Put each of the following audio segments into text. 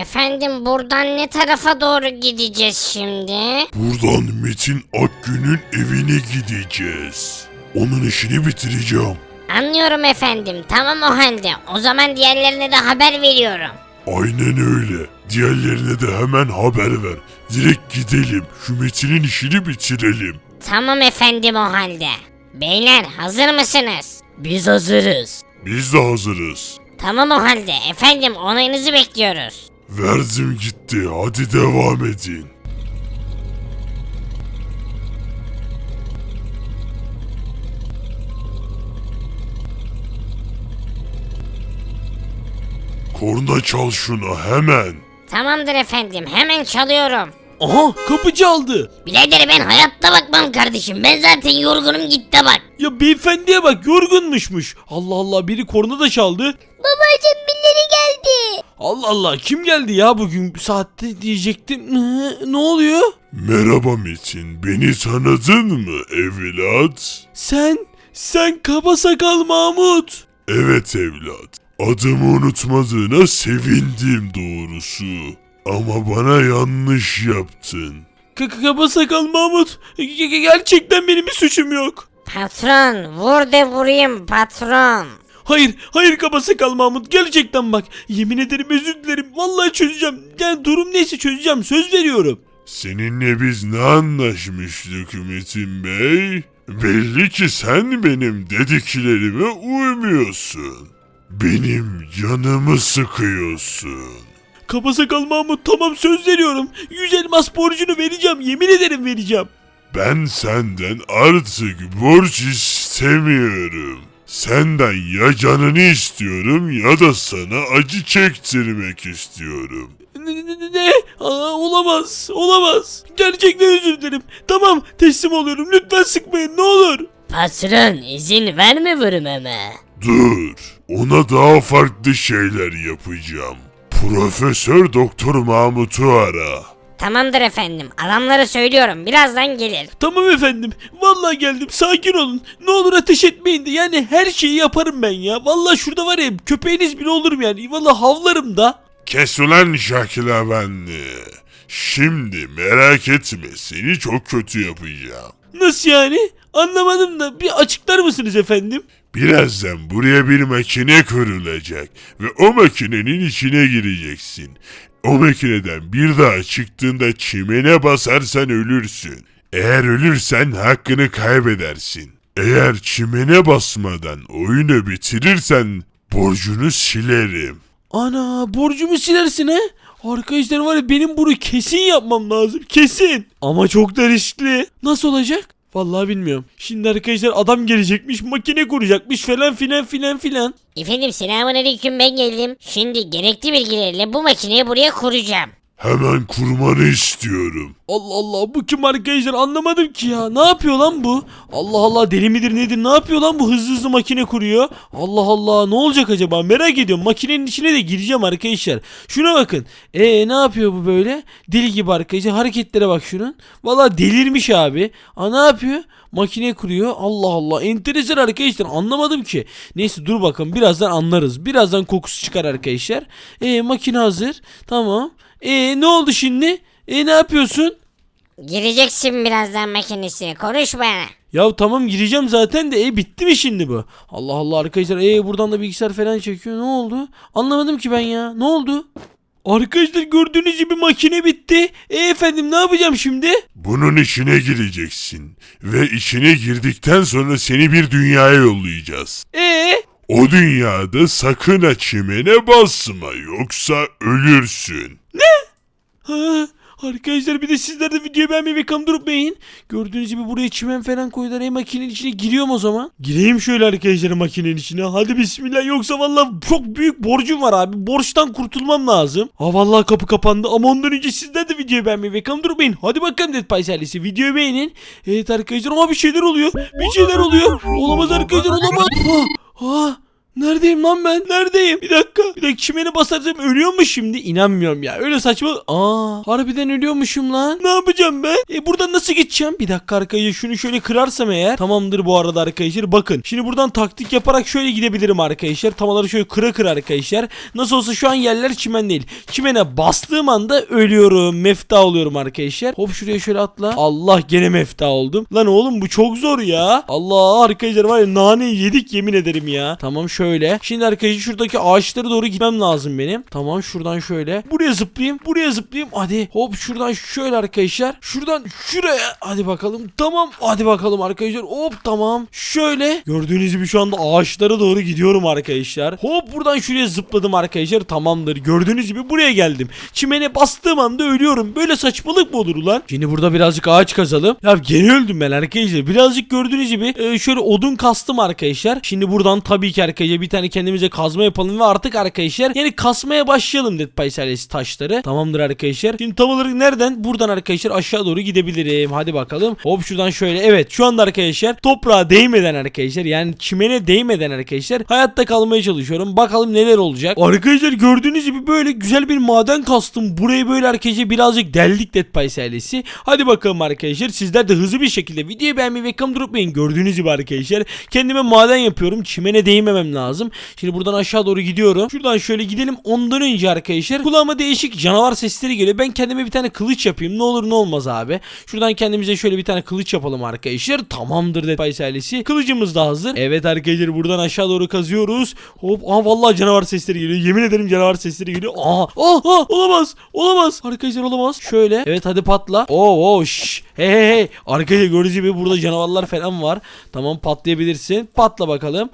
Efendim buradan ne tarafa doğru gideceğiz şimdi? Buradan Metin Akgün'ün evine gideceğiz. Onun işini bitireceğim. Anlıyorum efendim. Tamam o halde. O zaman diğerlerine de haber veriyorum. Aynen öyle. Diğerlerine de hemen haber ver. Direkt gidelim. Şu Metin'in işini bitirelim. Tamam efendim o halde. Beyler hazır mısınız? Biz hazırız. Biz de hazırız. Tamam o halde. Efendim onayınızı bekliyoruz. Verdim gitti. Hadi devam edin. Korna çal şuna hemen. Tamamdır efendim. Hemen çalıyorum. Aha kapı çaldı. Birader ben hayatta bakmam kardeşim. Ben zaten yorgunum gitti bak. Ya beyefendiye bak yorgunmuşmuş. Allah Allah biri korna da çaldı. Babacım birileri geldi. Allah Allah kim geldi ya bugün bu saatte diyecektim. Ne oluyor? Merhaba Metin. Beni tanıdın mı evlat? Sen, sen kaba sakal Mahmut. Evet evlat. Adımı unutmadığına sevindim doğrusu. Ama bana yanlış yaptın. K- kaba sakal Mahmut. Ge- ge- Gerçekten benim bir suçum yok. Patron vur de vurayım patron. Hayır, hayır kaba sakal Mahmut. Gerçekten bak. Yemin ederim özür dilerim. Vallahi çözeceğim. Yani durum neyse çözeceğim. Söz veriyorum. Seninle biz ne anlaşmıştık Metin Bey? Belli ki sen benim dediklerime uymuyorsun. Benim canımı sıkıyorsun. Kaba sakal Mahmut tamam söz veriyorum. 100 elmas borcunu vereceğim. Yemin ederim vereceğim. Ben senden artık borç istemiyorum. Senden ya canını istiyorum ya da sana acı çektirmek istiyorum. Ne? ne- ne-? Aa, olamaz. Olamaz. Gerçekten özür dilerim. Tamam teslim oluyorum. Lütfen sıkmayın ne olur. Patron izin verme vurmama. Dur, ona daha farklı şeyler yapacağım. Profesör Doktor Mahmut'u ara. Tamamdır efendim. Adamları söylüyorum. Birazdan gelir. Tamam efendim. Vallahi geldim. Sakin olun. Ne olur ateş etmeyin de. Yani her şeyi yaparım ben ya. Vallahi şurada var ya köpeğiniz bile olurum yani. Vallahi havlarım da. Kes ulan Şakil Efendi. Şimdi merak etme seni çok kötü yapacağım. Nasıl yani? Anlamadım da bir açıklar mısınız efendim? Birazdan buraya bir makine kurulacak ve o makinenin içine gireceksin. O makineden bir daha çıktığında çimene basarsan ölürsün. Eğer ölürsen hakkını kaybedersin. Eğer çimene basmadan oyunu bitirirsen borcunu silerim. Ana borcumu silersin he? Arkadaşlar var ya benim bunu kesin yapmam lazım. Kesin. Ama çok da riskli. Nasıl olacak? Vallahi bilmiyorum. Şimdi arkadaşlar adam gelecekmiş, makine kuracakmış falan filan filan filan. Efendim selamünaleyküm ben geldim. Şimdi gerekli bilgilerle bu makineyi buraya kuracağım. Hemen kurmanı istiyorum. Allah Allah bu kim arkadaşlar anlamadım ki ya. Ne yapıyor lan bu? Allah Allah deli midir nedir ne yapıyor lan bu hızlı hızlı makine kuruyor. Allah Allah ne olacak acaba merak ediyorum. Makinenin içine de gireceğim arkadaşlar. Şuna bakın. E ne yapıyor bu böyle? Deli gibi arkadaşlar hareketlere bak şunun. Valla delirmiş abi. Aa ne yapıyor? Makine kuruyor. Allah Allah enteresan arkadaşlar anlamadım ki. Neyse dur bakalım birazdan anlarız. Birazdan kokusu çıkar arkadaşlar. E makine hazır. Tamam. E ne oldu şimdi? E ne yapıyorsun? Gireceksin birazdan makinesine. Konuş bana. Ya tamam gireceğim zaten de e bitti mi şimdi bu? Allah Allah arkadaşlar e buradan da bilgisayar falan çekiyor. Ne oldu? Anlamadım ki ben ya. Ne oldu? Arkadaşlar gördüğünüz gibi makine bitti. E efendim ne yapacağım şimdi? Bunun içine gireceksin ve içine girdikten sonra seni bir dünyaya yollayacağız. E O dünyada sakın ha çimene basma yoksa ölürsün. Ha, Arkadaşlar bir de sizler de videoyu beğenmeyi ve kanı durup. Gördüğünüz gibi buraya çimen falan koydular. E makinenin içine giriyorum o zaman. Gireyim şöyle arkadaşlar makinenin içine. Hadi bismillah yoksa vallahi çok büyük borcum var abi. Borçtan kurtulmam lazım. Ha vallahi kapı kapandı ama ondan önce sizler de videoyu beğenmeyi ve kanı durup. Hadi bakalım Dead Pies ailesi videoyu beğenin. Evet arkadaşlar ama bir şeyler oluyor. Bir şeyler oluyor. Olamaz arkadaşlar olamaz. Ha, ha, Neredeyim lan ben? Neredeyim? Bir dakika. Bir dakika çimene basarsam ölüyor mu şimdi? İnanmıyorum ya. Öyle saçma. Aa, harbiden ölüyormuşum lan. Ne yapacağım ben? E buradan nasıl gideceğim? Bir dakika arkadaşlar şunu şöyle kırarsam eğer. Tamamdır bu arada arkadaşlar. Bakın. Şimdi buradan taktik yaparak şöyle gidebilirim arkadaşlar. Tamaları şöyle kıra kıra arkadaşlar. Nasıl olsa şu an yerler çimen değil. Çimene bastığım anda ölüyorum. Mefta oluyorum arkadaşlar. Hop şuraya şöyle atla. Allah gene mefta oldum. Lan oğlum bu çok zor ya. Allah arkadaşlar var ya nane yedik yemin ederim ya. Tamam şöyle. Şimdi arkadaşlar şuradaki ağaçlara doğru gitmem lazım benim. Tamam şuradan şöyle. Buraya zıplayayım. Buraya zıplayayım. Hadi. Hop şuradan şöyle arkadaşlar. Şuradan şuraya. Hadi bakalım. Tamam. Hadi bakalım arkadaşlar. Hop tamam. Şöyle. Gördüğünüz gibi şu anda ağaçlara doğru gidiyorum arkadaşlar. Hop buradan şuraya zıpladım arkadaşlar. Tamamdır. Gördüğünüz gibi buraya geldim. Çimene bastığım anda ölüyorum. Böyle saçmalık mı olur lan? Şimdi burada birazcık ağaç kazalım. Ya gene öldüm ben arkadaşlar. Birazcık gördüğünüz gibi e, şöyle odun kastım arkadaşlar. Şimdi buradan tabii ki arkadaşlar bir tane kendimize kazma yapalım ve artık arkadaşlar yani kasmaya başlayalım Dead Silence'i taşları. Tamamdır arkadaşlar. Şimdi tam olarak nereden? Buradan arkadaşlar aşağı doğru gidebilirim. Hadi bakalım. Hop şuradan şöyle. Evet şu anda arkadaşlar toprağa değmeden arkadaşlar yani çimene değmeden arkadaşlar hayatta kalmaya çalışıyorum. Bakalım neler olacak. Arkadaşlar gördüğünüz gibi böyle güzel bir maden kastım. Burayı böyle arkadaşlar birazcık deldik Dead Silence'i. Hadi bakalım arkadaşlar sizler de hızlı bir şekilde videoyu beğenmeyi ve drop beyin. Gördüğünüz gibi arkadaşlar kendime maden yapıyorum. Çimene değmemem lazım. Şimdi buradan aşağı doğru gidiyorum. Şuradan şöyle gidelim. Ondan önce arkadaşlar kulağıma değişik canavar sesleri geliyor. Ben kendime bir tane kılıç yapayım. Ne olur ne olmaz abi. Şuradan kendimize şöyle bir tane kılıç yapalım arkadaşlar. Tamamdır Dead by Silence'i. Kılıcımız da hazır. Evet arkadaşlar buradan aşağı doğru kazıyoruz. Hop. Aa vallahi canavar sesleri geliyor. Yemin ederim canavar sesleri geliyor. Aa, aa olamaz. Olamaz. Arkadaşlar olamaz. Şöyle. Evet hadi patla. Oo oo şş. Hey hey hey. Arkadaşlar gördüğünüz gibi burada canavarlar falan var. Tamam patlayabilirsin. Patla bakalım.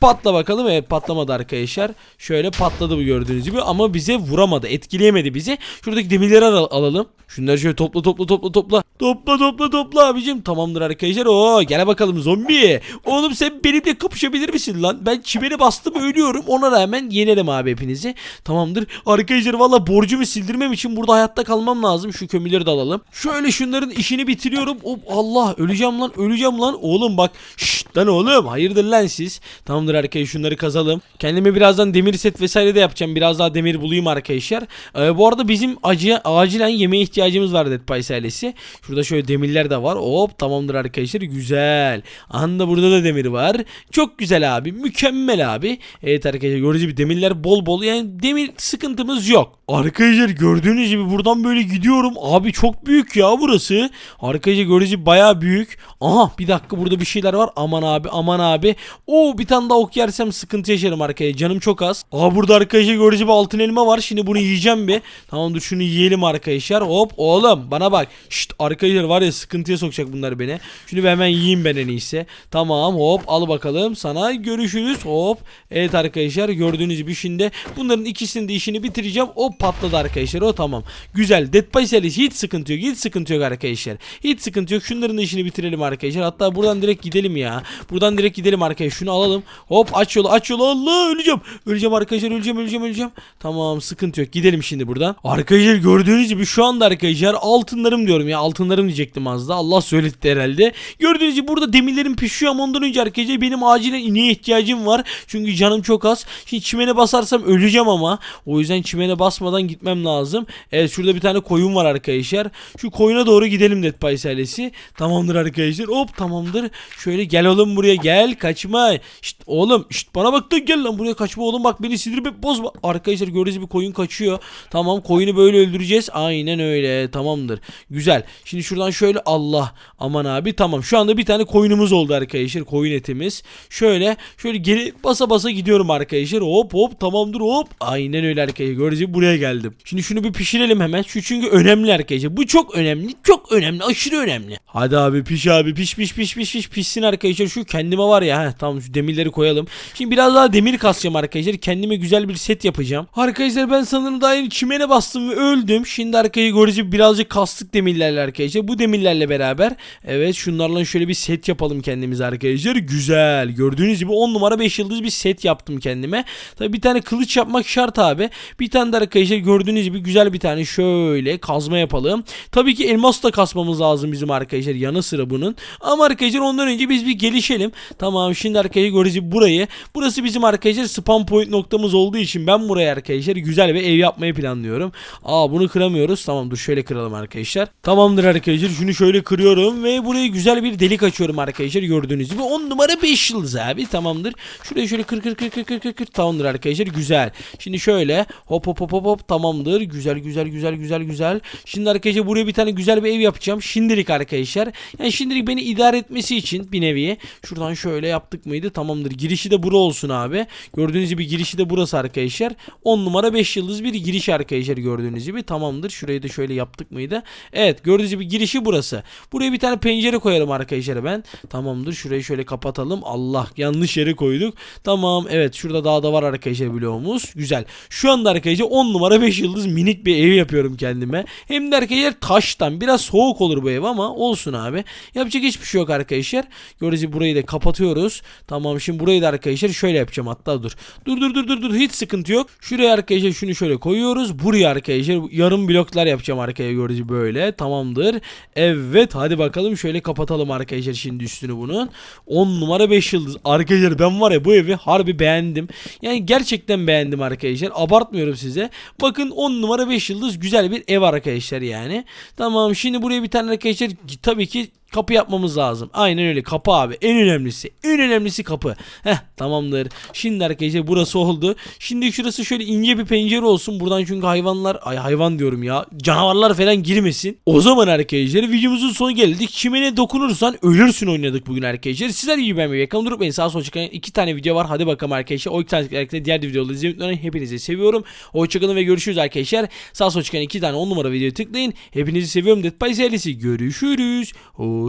Patla bakalım. Evet patlamadı arkadaşlar. Şöyle patladı bu gördüğünüz gibi ama bize vuramadı. Etkileyemedi bizi. Şuradaki demirleri al- alalım. Şunları şöyle topla topla topla topla. Topla topla topla abicim. Tamamdır arkadaşlar. Oo gel bakalım zombi. Oğlum sen benimle kapışabilir misin lan? Ben çimene bastım ölüyorum. Ona rağmen yenerim abi hepinizi. Tamamdır. Arkadaşlar valla borcumu sildirmem için burada hayatta kalmam lazım. Şu kömürleri de alalım. Şöyle şunların işini bitiriyorum. Hop Allah öleceğim lan öleceğim lan. Oğlum bak. Şşt lan oğlum. Hayırdır lan siz. Tamamdır arkadaşlar şunları kazalım. Kendime birazdan demir set vesaire de yapacağım. Biraz daha demir bulayım arkadaşlar. Ee, bu arada bizim acı, acilen yemeğe ihtiyacımız var Dead by Silence'i. Şurada şöyle demirler de var. Hop tamamdır arkadaşlar. Güzel. Anda burada da demir var. Çok güzel abi. Mükemmel abi. Evet arkadaşlar gördüğünüz gibi demirler bol bol. Yani demir sıkıntımız yok. Arkadaşlar gördüğünüz gibi buradan böyle gidiyorum. Abi çok büyük ya burası. Arkadaşlar gördüğünüz gibi baya büyük. Aha bir dakika burada bir şeyler var. Aman abi aman abi. Oo bir tane daha ok yersem sıkıntı yaşarım arkadaşlar. Canım çok az. Aa burada arkadaşlar gördüğünüz gibi altın elma var. Şimdi bunu yiyeceğim bir. Tamam dur şunu yiyelim arkadaşlar. Hop oğlum bana bak. Şşt arkadaşlar var ya sıkıntıya sokacak bunlar beni. Şunu hemen yiyeyim ben en iyisi. Tamam hop al bakalım sana görüşürüz hop. Evet arkadaşlar gördüğünüz gibi şimdi bunların ikisinin de işini bitireceğim. O patladı arkadaşlar o tamam. Güzel Dead by hiç sıkıntı yok hiç sıkıntı yok arkadaşlar. Hiç sıkıntı yok şunların da işini bitirelim arkadaşlar. Hatta buradan direkt gidelim ya. Buradan direkt gidelim arkadaşlar. Şunu alalım. Hop aç yolu aç yolu Allah öleceğim. Öleceğim arkadaşlar öleceğim öleceğim öleceğim. Tamam sıkıntı yok gidelim şimdi buradan. Arkadaşlar gördüğünüz gibi şu anda arkadaşlar altınlarım diyorum ya altınlarım diyecektim az da. Allah söyletti herhalde. Gördüğünüz gibi burada demirlerim pişiyor ama ondan önce arkadaşlar benim acilen ineğe ihtiyacım var. Çünkü canım çok az. Şimdi çimene basarsam öleceğim ama. O yüzden çimene basmadan gitmem lazım. Evet şurada bir tane koyun var arkadaşlar. Şu koyuna doğru gidelim Dead Silence'i. Tamamdır arkadaşlar. Hop tamamdır. Şöyle gel oğlum buraya gel. Kaçma. Şşt oğlum. Şşt bana bak da gel lan buraya kaçma oğlum. Bak beni sinirimi bozma. Arkadaşlar gördüğünüz gibi koyun kaçıyor. Tamam koyunu böyle öldüreceğiz. Aynen öyle. Tamamdır. Güzel. Şimdi şuradan şöyle Allah. Aman abi tamam. Şu anda bir tane koyunumuz oldu arkadaşlar. Koyun etimiz. Şöyle şöyle geri basa basa gidiyorum arkadaşlar. Hop hop tamamdır hop. Aynen öyle arkadaşlar. Gördüğünüz gibi buraya geldim. Şimdi şunu bir pişirelim hemen. Şu çünkü önemli arkadaşlar. Bu çok önemli. Çok önemli. Aşırı önemli. Hadi abi piş abi. Piş piş piş piş piş pişsin arkadaşlar. Şu kendime var ya. Heh, tamam şu demirleri koyalım. Şimdi biraz daha demir kasacağım arkadaşlar. Kendime güzel bir set yapacağım. Arkadaşlar ben sanırım daha yeni çimene bastım ve öldüm. Şimdi arkayı görece birazcık kastık demirlerle arkadaşlar. Bu demirlerle beraber evet şunlarla şöyle bir set yapalım kendimize arkadaşlar. Güzel. Gördüğünüz gibi 10 numara 5 yıldız bir set yaptım kendime. Tabi bir tane kılıç yapmak şart abi. Bir tane de arkadaşlar arkadaşlar gördüğünüz gibi güzel bir tane şöyle kazma yapalım. Tabii ki elmas da kasmamız lazım bizim arkadaşlar yanı sıra bunun. Ama arkadaşlar ondan önce biz bir gelişelim. Tamam şimdi arkadaşlar gibi burayı. Burası bizim arkadaşlar spam point noktamız olduğu için ben buraya arkadaşlar güzel bir ev yapmayı planlıyorum. Aa bunu kıramıyoruz. Tamam dur şöyle kıralım arkadaşlar. Tamamdır arkadaşlar şunu şöyle kırıyorum ve buraya güzel bir delik açıyorum arkadaşlar gördüğünüz gibi. 10 numara 5 yıldız abi tamamdır. Şuraya şöyle kır kır kır kır kır kır tamamdır arkadaşlar güzel. Şimdi şöyle hop hop hop hop hop tamamdır. Güzel güzel güzel güzel güzel. Şimdi arkadaşlar buraya bir tane güzel bir ev yapacağım. Şimdilik arkadaşlar. Yani şimdilik beni idare etmesi için bir nevi. Şuradan şöyle yaptık mıydı? Tamamdır. Girişi de bura olsun abi. Gördüğünüz gibi girişi de burası arkadaşlar. 10 numara 5 yıldız bir giriş arkadaşlar gördüğünüz gibi. Tamamdır. Şurayı da şöyle yaptık mıydı? Evet gördüğünüz gibi girişi burası. Buraya bir tane pencere koyarım arkadaşlar ben. Tamamdır. Şurayı şöyle kapatalım. Allah yanlış yere koyduk. Tamam. Evet şurada daha da var arkadaşlar bloğumuz. Güzel. Şu anda arkadaşlar 10 numara 5 yıldız minik bir ev yapıyorum kendime. Hem de arkadaşlar taştan. Biraz soğuk olur bu ev ama olsun abi. Yapacak hiçbir şey yok arkadaşlar. Gördüğünüz burayı da kapatıyoruz. Tamam şimdi burayı da arkadaşlar şöyle yapacağım hatta dur. Dur dur dur dur dur hiç sıkıntı yok. Şuraya arkadaşlar şunu şöyle koyuyoruz. Buraya arkadaşlar yarım bloklar yapacağım arkaya gördüğünüz böyle. Tamamdır. Evet hadi bakalım şöyle kapatalım arkadaşlar şimdi üstünü bunun. 10 numara 5 yıldız. Arkadaşlar ben var ya bu evi harbi beğendim. Yani gerçekten beğendim arkadaşlar. Abartmıyorum size. Bakın 10 numara 5 yıldız güzel bir ev arkadaşlar yani. Tamam şimdi buraya bir tane arkadaşlar tabii ki kapı yapmamız lazım. Aynen öyle kapı abi. En önemlisi. En önemlisi kapı. Heh tamamdır. Şimdi arkadaşlar burası oldu. Şimdi şurası şöyle ince bir pencere olsun. Buradan çünkü hayvanlar ay hayvan diyorum ya. Canavarlar falan girmesin. O zaman arkadaşlar videomuzun sonu geldik. Çimene dokunursan ölürsün oynadık bugün arkadaşlar. Sizler ben bir yakalım durup beni sağa sola çıkan iki tane video var. Hadi bakalım arkadaşlar. O iki tane arkadaşlar diğer videoları izlemeyi. Hepinizi seviyorum. Hoşçakalın ve görüşürüz arkadaşlar. Sağa sola çıkan iki tane 10 numara videoyu tıklayın. Hepinizi seviyorum. Dead by. Görüşürüz. Hoşçakalın.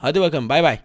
Hadi bakalım bay bay.